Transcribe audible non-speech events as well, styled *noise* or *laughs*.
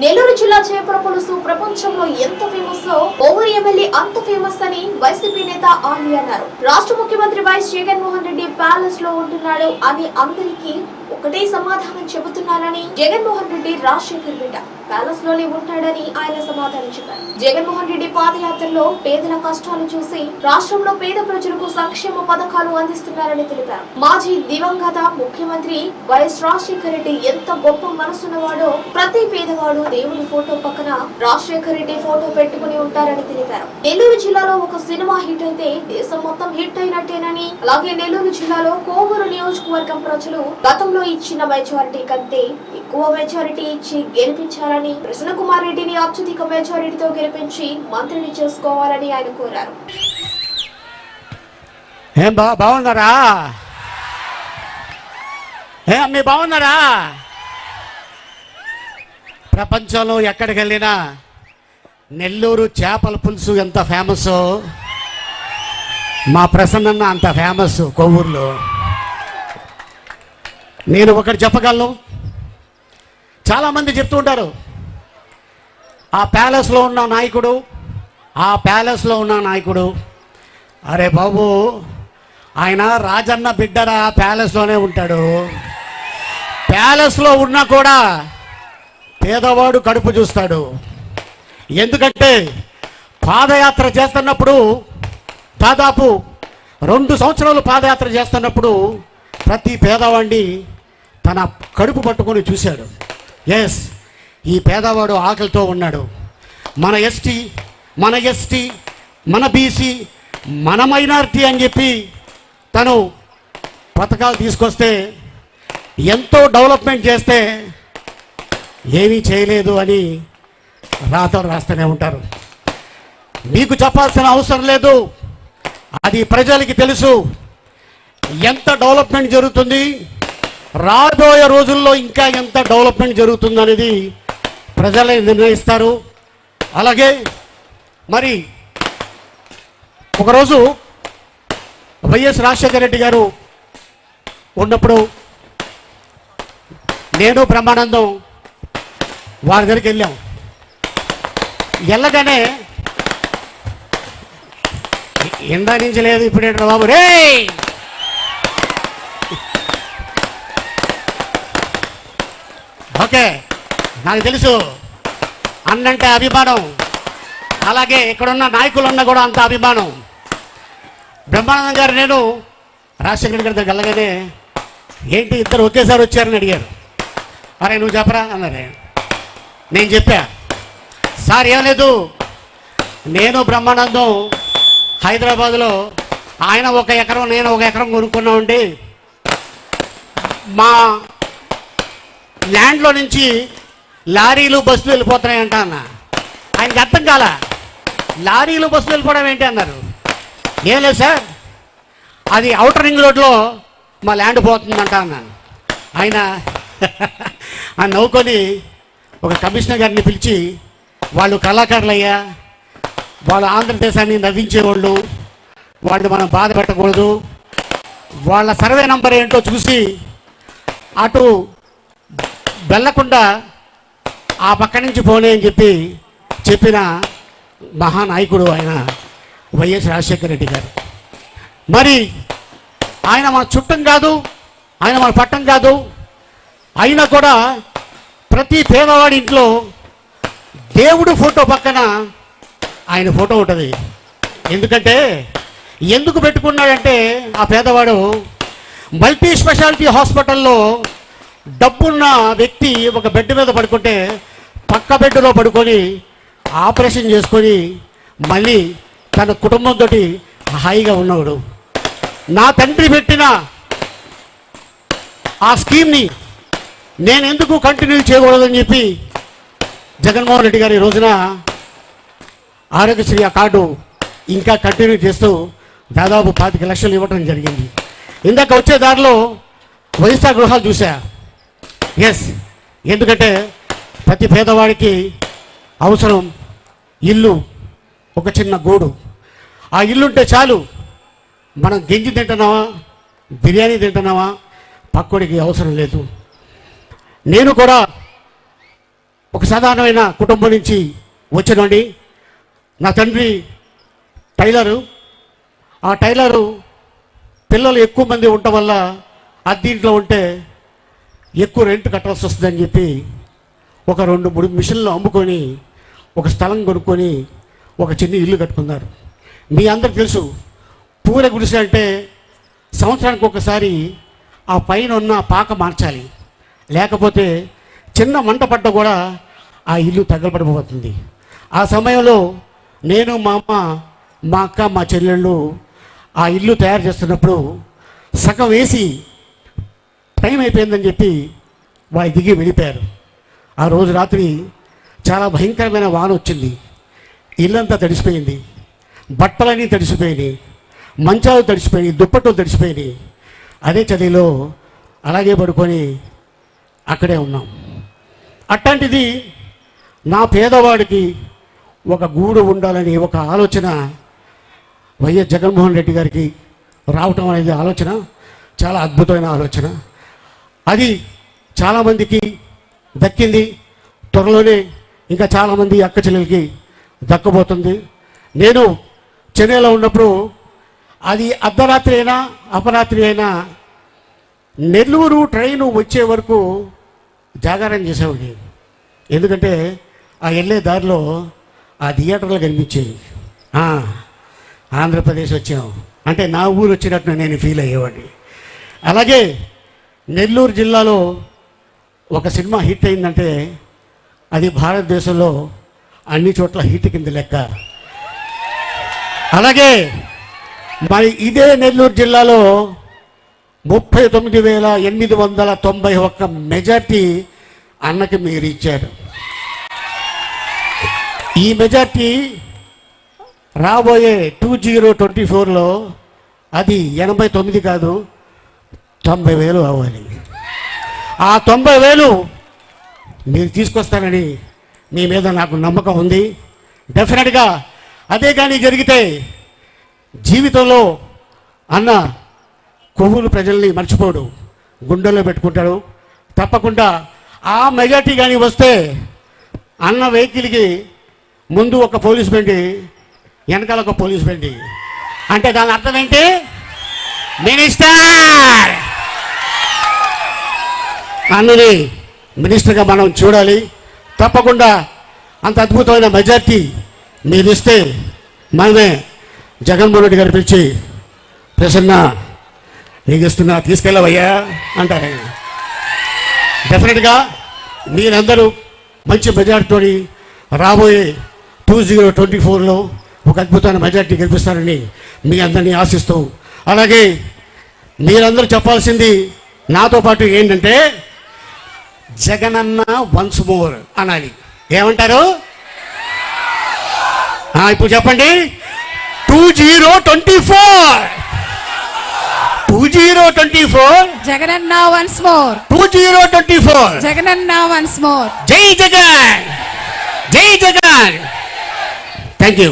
నెల్లూరు జిల్లా చేపల పులుసు ప్రపంచంలో ఎంత ఫేమస్ ఓవర్ ఎమ్మెల్యే అంత ఫేమస్ అని వైసీపీ నేత ఆలి అన్నారు. రాష్ట్ర ముఖ్యమంత్రి వైఎస్ జగన్మోహన్ రెడ్డి ప్యాలెస్లో ఉంటున్నాడు అని అందరికీ ఒకటే సమాధానం చెబుతున్నారని జగన్మోహన్ రెడ్డి రాజశేఖర్ బిడ్డ ప్యాలెస్లోనే ఉంటాడని ఆయన సమాధానం చెప్పారు. జగన్మోహన్ రెడ్డి పాదయాత్రలో పేదల కష్టాలు చూసి రాష్ట్రంలో పేద ప్రజలకు సంక్షేమ పథకాలు అందిస్తున్నారని తెలిపారు. మాజీ దివంగత ముఖ్యమంత్రి వైఎస్ రాజశేఖర రెడ్డి ఎంత గొప్ప మనసున్నవాడో ప్రతి పేదవాడు దేవుని ఫోటో పక్కన రాజశేఖర రెడ్డి ఫోటో పెట్టుకుని ఉంటారని తెలిపారు. నెల్లూరు జిల్లాలో ఒక సినిమా హిట్ అయితే దేశం మొత్తం హిట్ అయినట్టేనని అలాగే నెల్లూరు జిల్లాలో కోవూరు నియోజకవర్గం ప్రజలు గతంలో ఇచ్చిన మెజారిటీ కంటే ఎక్కువ మెజారిటీ ఇచ్చి గెలిపించారని కృష్ణ కుమార్ రెడ్డిని అత్యధిక మెజారిటీతో గెలిపించి మంత్రిని చేసుకోవాలని ఆయన కోరారు. ఏం బా బాగున్నారా? ఏ అమ్మి బాగున్నారా? ప్రపంచంలో ఎక్కడికి వెళ్ళినా నెల్లూరు చేపల పులుసు ఎంత ఫేమస్? మా ప్రసన్న అంత ఫేమస్ కొవ్వూరులో. నేను ఒకటి చెప్పగలను? చాలామంది చెప్తూ ఉంటారు ఆ ప్యాలెస్లో ఉన్న నాయకుడు ఆ ప్యాలెస్లో ఉన్న నాయకుడు అరే బాబు ఆయన రాజన్న బిడ్డరా ప్యాలెస్లోనే ఉంటాడు. ప్యాలెస్లో ఉన్నా కూడా పేదవాడు కడుపు చూస్తాడు. ఎందుకంటే పాదయాత్ర చేస్తున్నప్పుడు దాదాపు రెండు సంవత్సరాలు పాదయాత్ర చేస్తున్నప్పుడు ప్రతి పేదవాడిని తన కడుపు పట్టుకొని చూశాడు. ఎస్ ఈ పేదవాడు ఆకలితో ఉన్నాడు. మన ఎస్టీ మన ఎస్టీ మన బీసీ మన మైనారిటీ అని చెప్పి తను పథకాలు తీసుకొస్తే ఎంతో డెవలప్మెంట్ చేస్తే ఏమీ చేయలేదు అని రాతలు రాస్తూనే ఉంటారు. మీకు చెప్పాల్సిన అవసరం లేదు. అది ప్రజలకి తెలుసు. ఎంత డెవలప్మెంట్ జరుగుతుంది? రాబోయే రోజుల్లో ఇంకా ఎంత డెవలప్మెంట్ జరుగుతుంది అనేది ప్రజలే నిర్ణయిస్తారు. అలాగే మరి ఒకరోజు వైఎస్ రాజశేఖర రెడ్డి గారు ఉన్నప్పుడు నేను బ్రహ్మానందం వారి దగ్గరికి వెళ్ళాం. వెళ్ళగానే ఇందా నుంచి లేదు ఇప్పుడేంటారు బాబు? రే ఓకే. నాకు తెలుసు. అన్నంటే అభిమానం. అలాగే ఇక్కడున్న నాయకులున్న కూడా అంత అభిమానం. బ్రహ్మానందం గారు నేను రాజశేఖర గారి దగ్గర వెళ్ళగానే ఏంటి ఇద్దరు ఒకేసారి వచ్చారని అడిగారు. అరే నువ్వు చెప్పరా? అన్నారు. నేను చెప్పా. సార్ ఏం లేదు. నేను బ్రహ్మానందం హైదరాబాద్లో ఆయన ఒక ఎకరం నేను ఒక ఎకరం కొనుక్కున్నామండి మా ల్యాండ్లో నుంచి లారీలు బస్సులు వెళ్ళిపోతున్నాయంట అన్న. ఆయనకి అర్థం కాల? లారీలు బస్సులు వెళ్ళిపోవడం ఏంటి అన్నారు. ఏం లేదు సార్ అది అవుటర్ రింగ్ రోడ్లో మా ల్యాండ్ పోతుందంట అన్నాను ఆయన *laughs* ఆ నవ్వుకొని ఒక కమిషనర్ గారిని పిలిచి వాళ్ళు కళాకారులయ్యా వాళ్ళు ఆంధ్రదేశాన్ని నవ్వించేవాళ్ళు వాళ్ళు మనం బాధ పెట్టకూడదు. వాళ్ళ సర్వే నంబర్ ఏంటో చూసి అటు వెళ్ళకుండా ఆ పక్క నుంచి పోనీ అని చెప్పి చెప్పిన మహానాయకుడు ఆయన వైఎస్ రాజశేఖర రెడ్డి గారు. మరి ఆయన మన చుట్టం కాదు ఆయన మన పట్టం కాదు అయినా కూడా ప్రతి పేదవాడి ఇంట్లో దేవుడు ఫోటో పక్కన ఆయన ఫోటో ఉంటుంది. ఎందుకంటే ఎందుకు పెట్టుకున్నాడంటే ఆ పేదవాడు మల్టీ స్పెషాలిటీ హాస్పిటల్లో డబ్బున్న వ్యక్తి ఒక బెడ్ మీద పడుకుంటే పక్క బెడ్లో పడుకొని ఆపరేషన్ చేసుకొని మళ్ళీ తన కుటుంబంతో హాయిగా ఉన్నాడు నా తండ్రి పెట్టిన ఆ స్కీమ్ని నేను ఎందుకు కంటిన్యూ చేయకూడదని చెప్పి జగన్మోహన్ రెడ్డి గారు ఈ రోజున ఆరోగ్యశ్రీ ఆ కార్డు ఇంకా కంటిన్యూ చేస్తూ దాదాపు పాతిక లక్షలు ఇవ్వడం జరిగింది. ఇందాక వచ్చే దారిలో వైఎస్ఆర్ గృహాలు చూసా ఎస్ ఎందుకంటే ప్రతి పేదవాడికి అవసరం ఇల్లు ఒక చిన్న గూడు. ఆ ఇల్లు ఉంటే చాలు. మనం గింజి తింటున్నావా బిర్యానీ తింటున్నావా పక్కోడికి అవసరం లేదు. నేను కూడా ఒక సాధారణమైన కుటుంబం నుంచి వచ్చినండి. నా తండ్రి టైలరు. ఆ టైలరు పిల్లలు ఎక్కువ మంది ఉండటం వల్ల అద్దీంట్లో ఉంటే ఎక్కువ రెంట్ కట్టాల్సి వస్తుందని చెప్పి ఒక రెండు మూడు మిషన్లు అమ్ముకొని ఒక స్థలం కొనుక్కొని ఒక చిన్న ఇల్లు కట్టుకున్నారు. మీ అందరికి తెలుసు పూర గుడిసె అంటే సంవత్సరానికి ఒకసారి ఆ పైన ఉన్న పాక మార్చాలి. లేకపోతే చిన్న మంట పడ్డ కూడా ఆ ఇల్లు తగలబడిపోతుంది. ఆ సమయంలో నేను మా అమ్మ మా అక్క మా చెల్లెళ్ళు ఆ ఇల్లు తయారు చేస్తున్నప్పుడు సగం వేసి టైం అయిపోయిందని చెప్పి వాళ్ళు దిగి వెళ్ళిపోయారు. ఆ రోజు రాత్రి చాలా భయంకరమైన వాన వచ్చింది. ఇల్లంతా తడిసిపోయింది. బట్టలన్నీ తడిసిపోయినాయి. మంచాలు తడిసిపోయినాయి. దుప్పట్లు తడిసిపోయినాయి. అదే చలిలో అలాగే పడుకొని అక్కడే ఉన్నాం. అట్లాంటిది నా పేదవాడికి ఒక గూడు ఉండాలని ఒక ఆలోచన వైఎస్ జగన్మోహన్ రెడ్డి గారికి రావటం అనేది ఆలోచన చాలా అద్భుతమైన ఆలోచన. అది చాలామందికి దక్కింది. త్వరలోనే ఇంకా చాలామంది అక్క చెల్లెలకి దక్కబోతుంది. నేను చెన్నైలో ఉన్నప్పుడు అది అర్ధరాత్రి అయినా అపరాత్రి అయినా నెల్లూరు ట్రైను వచ్చే వరకు జాగారం చేసేవాడిని. ఎందుకంటే ఆ వెళ్ళే దారిలో ఆ థియేటర్లు కనిపించేవి. ఆంధ్రప్రదేశ్ వచ్చాం. అంటే నా ఊరు వచ్చినట్టు నేను ఫీల్ అయ్యేవాడిని. అలాగే నెల్లూరు జిల్లాలో ఒక సినిమా హిట్ అయిందంటే అది భారతదేశంలో అన్ని చోట్ల హిట్ కింద లెక్క. అలాగే మరి ఇదే నెల్లూరు జిల్లాలో ముప్పై తొమ్మిది వేల ఎనిమిది వందల తొంభై ఒక్క మెజార్టీ అన్నకి మీరు ఇచ్చారు. ఈ మెజార్టీ రాబోయే టూ జీరో ట్వంటీ ఫోర్లో అది ఎనభై తొమ్మిది కాదు తొంభై వేలు అవ్వాలి. ఆ తొంభై వేలు మీరు తీసుకొస్తారని మీ మీద నాకు నమ్మకం ఉంది. డెఫినెట్గా అదే కానీ జరిగితే జీవితంలో అన్న కొవ్వులు ప్రజల్ని మర్చిపోడు. గుండెల్లో పెట్టుకుంటాడు. తప్పకుండా ఆ మెజార్టీ కానీ వస్తే అన్న వెహికల్కి ముందు ఒక పోలీస్ బండి వెనకాల ఒక పోలీస్ బండి. అంటే దాని అర్థం ఏంటి? మినిస్టర్! అన్నని మినిస్టర్గా మనం చూడాలి. తప్పకుండా అంత అద్భుతమైన మెజార్టీ మీరు ఇస్తే మనమే జగన్మోహన్ రెడ్డి గారు పిలిచి ప్రసన్న నీకు ఇస్తున్నా తీసుకెళ్ళవయ్యా అంటారు. ఆయన డెఫినెట్గా మీరందరూ మంచి మెజార్టీతో రాబోయే టూ జీరో ట్వంటీ ఫోర్లో ఒక అద్భుతమైన మెజార్టీ గెలిపిస్తారని మీ అందరినీ ఆశిస్తూ అలాగే మీరందరూ చెప్పాల్సింది నాతో పాటు ఏంటంటే జగనన్న వన్స్ మోర్ అనాలి. ఏమంటారు? ఇప్పుడు చెప్పండి. Two zero twenty four two zero twenty four Jagananna once more two zero twenty four Jagananna once more జై జగన్. జై జగన్. Thank you